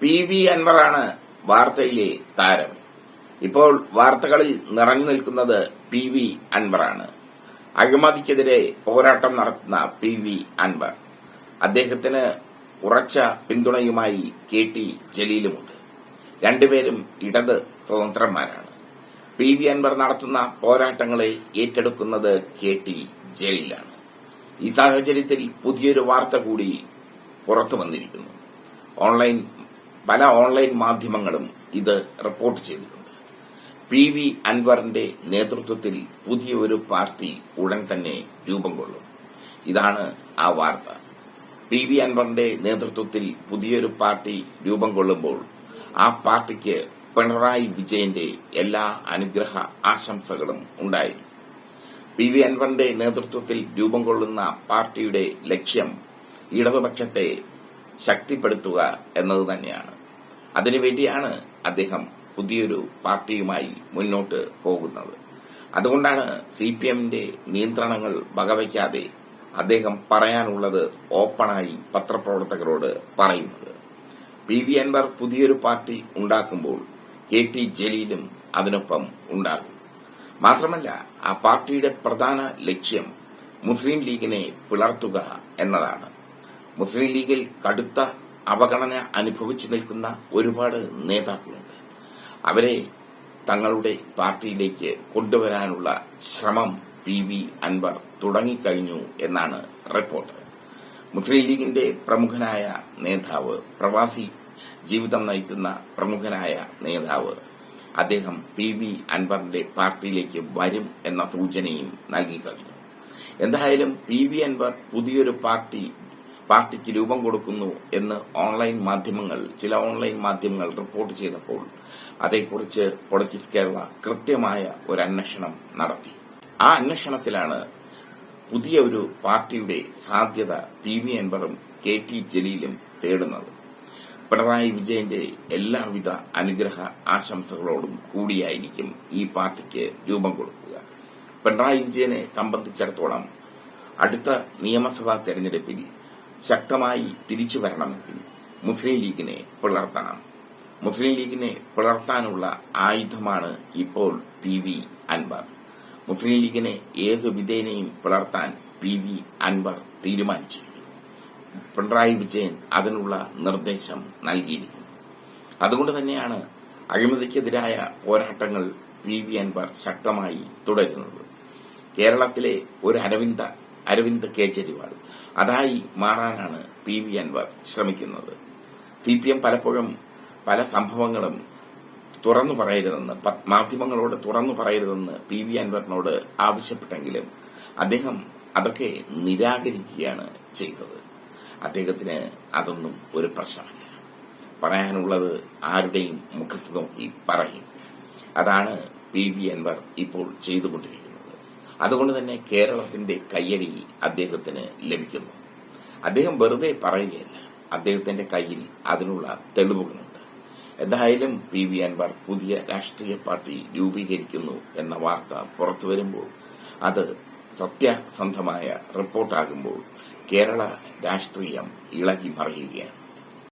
P V അൻവറാണ് വാർത്തയിലെ താരം. ഇപ്പോൾ വാർത്തകളിൽ നിറഞ്ഞു നിൽക്കുന്നത് പി വി അൻവറാണ്. അഴിമതിക്കെതിരെ പോരാട്ടം നടത്തുന്ന പി വി അൻവർ. അദ്ദേഹത്തിന് ഉറച്ച പിന്തുണയുമായി കെ ടി ജലീലുമുണ്ട്. രണ്ടുപേരും ഇടത് സ്വതന്ത്രന്മാരാണ്. പി വി അൻവർ നടത്തുന്ന പോരാട്ടങ്ങളെ ഏറ്റെടുക്കുന്നത് കെ ടി ജലീലാണ്. ഈ സാഹചര്യത്തിൽ പുതിയൊരു വാർത്ത കൂടി പുറത്തു വന്നിരിക്കുന്നു. ഓൺലൈൻ പല ഓൺലൈൻ മാധ്യമങ്ങളും ഇത് റിപ്പോർട്ട് ചെയ്തിട്ടുണ്ട്. പി വി അൻവറിന്റെ നേതൃത്വത്തിൽ പുതിയ ഒരു പാർട്ടി ഉടൻ തന്നെ രൂപം കൊള്ളും. ഇതാണ് ആ വാർത്ത. പി വി അൻവറിന്റെ നേതൃത്വത്തിൽ പുതിയൊരു പാർട്ടി രൂപം കൊള്ളുമ്പോൾ ആ പാർട്ടിക്ക് പിണറായി വിജയന്റെ എല്ലാ അനുഗ്രഹ ആശംസകളും ഉണ്ടായിരിക്കും പി വി അൻവറിന്റെ നേതൃത്വത്തിൽ രൂപം കൊള്ളുന്ന പാർട്ടിയുടെ ലക്ഷ്യം ഇടതുപക്ഷത്തെ ശക്തിപ്പെടുത്തുക എന്നത് തന്നെയാണ്. അതിനുവേണ്ടിയാണ് അദ്ദേഹം പുതിയൊരു പാർട്ടിയുമായി മുന്നോട്ട് പോകുന്നത്. അതുകൊണ്ടാണ് സി പി എമ്മിന്റെ നിയന്ത്രണങ്ങൾ വകവയ്ക്കാതെ അദ്ദേഹം പറയാനുള്ളത് ഓപ്പണായി പത്രപ്രവർത്തകരോട് പറയുന്നത്. പി വി അൻവർ പുതിയൊരു പാർട്ടി ഉണ്ടാക്കുമ്പോൾ കെ ടി ജലീലും അതിനൊപ്പം ഉണ്ടാകും. മാത്രമല്ല ആ പാർട്ടിയുടെ പ്രധാന ലക്ഷ്യം മുസ്ലിം ലീഗിനെ പിളർത്തുക എന്നതാണ്. മുസ്ലിം ലീഗിൽ കടുത്ത അവഗണന അനുഭവിച്ചു നിൽക്കുന്ന ഒരുപാട് നേതാക്കളുണ്ട്. അവരെ തങ്ങളുടെ പാർട്ടിയിലേക്ക് കൊണ്ടുവരാനുള്ള ശ്രമം പി വി അൻവർ തുടങ്ങിക്കഴിഞ്ഞു എന്നാണ് റിപ്പോർട്ട്. മുസ്ലിം ലീഗിന്റെ പ്രമുഖനായ നേതാവ് പ്രവാസി ജീവിതം നയിക്കുന്ന പ്രമുഖനായ നേതാവ് അദ്ദേഹം പി വി അൻവറിന്റെ പാർട്ടിയിലേക്ക് വരും എന്ന സൂചനയും നൽകിക്കഴിഞ്ഞു എന്തായാലും പി വി അൻവർ പുതിയൊരു പാർട്ടി പാർട്ടിക്ക് രൂപം കൊടുക്കുന്നു എന്ന് ഓൺലൈൻ മാധ്യമങ്ങൾ ചില ഓൺലൈൻ മാധ്യമങ്ങൾ റിപ്പോർട്ട് ചെയ്തപ്പോൾ അതേക്കുറിച്ച് പൊളിറ്റിക്സ് കേരള കൃത്യമായ ഒരു അന്വേഷണം നടത്തി. ആ അന്വേഷണത്തിലാണ് പുതിയ ഒരു പാർട്ടിയുടെ സാധ്യത പി വി അൻവറും കെ ടി ജലീലും തേടുന്നത്. പിണറായി വിജയന്റെ എല്ലാവിധ അനുഗ്രഹ ആശംസകളോടും കൂടിയായിരിക്കും ഈ പാർട്ടിക്ക് രൂപം കൊടുക്കുക. പിണറായി വിജയനെ സംബന്ധിച്ചിടത്തോളം അടുത്ത നിയമസഭാ തെരഞ്ഞെടുപ്പിൽ ശക്തമായി തിരിച്ചു വരണമെങ്കിൽ മുസ്ലിം ലീഗിനെ പിളർത്തണം മുസ്ലിം ലീഗിനെ പിളർത്താനുള്ള ആയുധമാണ് ഇപ്പോൾ പി വി അൻവർ. മുസ്ലിം ലീഗിനെ ഏത് വിധേനയും പിളർത്താൻ പി വി അൻവർ തീരുമാനിച്ചു പിണറായി വിജയൻ അതിനുള്ള നിർദ്ദേശം നൽകിയിരിക്കുന്നു. അതുകൊണ്ട് തന്നെയാണ് അഴിമതിക്കെതിരായ പോരാട്ടങ്ങൾ പി വി അൻവർ ശക്തമായി തുടരുന്നത്. കേരളത്തിലെ ഒരു അരവിന്ദ അരവിന്ദ് കേജ്രിവാൾ. അതായി മാറാനാണ് പി വി അൻവർ ശ്രമിക്കുന്നത്. സി പി എം പലപ്പോഴും പല സംഭവങ്ങളും തുറന്നു പറയരുതെന്ന് മാധ്യമങ്ങളോട് തുറന്നു പറയരുതെന്ന് പി വി അൻവറിനോട് ആവശ്യപ്പെട്ടെങ്കിലും അദ്ദേഹം അതൊക്കെ നിരാകരിക്കുകയാണ് ചെയ്തത്. അദ്ദേഹത്തിന് അതൊന്നും ഒരു പ്രശ്നമല്ല. പറയാനുള്ളത് ആരുടെയും മുഖത്ത് നോക്കി പറയും. അതാണ് പി വി അൻവർ ഇപ്പോൾ ചെയ്തുകൊണ്ടിരിക്കുന്നത്. അതുകൊണ്ട് തന്നെ കേരളത്തിന്റെ കയ്യടി അദ്ദേഹത്തിന് ലഭിക്കുന്നു. അദ്ദേഹം വെറുതെ പറയുകയല്ല അദ്ദേഹത്തിന്റെ കയ്യിൽ അതിനുള്ള തെളിവുകളുണ്ട്. എന്തായാലും പി. വി. അൻവർ പുതിയ രാഷ്ട്രീയ പാർട്ടി രൂപീകരിക്കുന്നു എന്ന വാർത്ത പുറത്തു വരുമ്പോൾ അത് സത്യസന്ധമായ റിപ്പോർട്ടാകുമ്പോൾ കേരള രാഷ്ട്രീയം ഇളകി മറിയുകയാണ്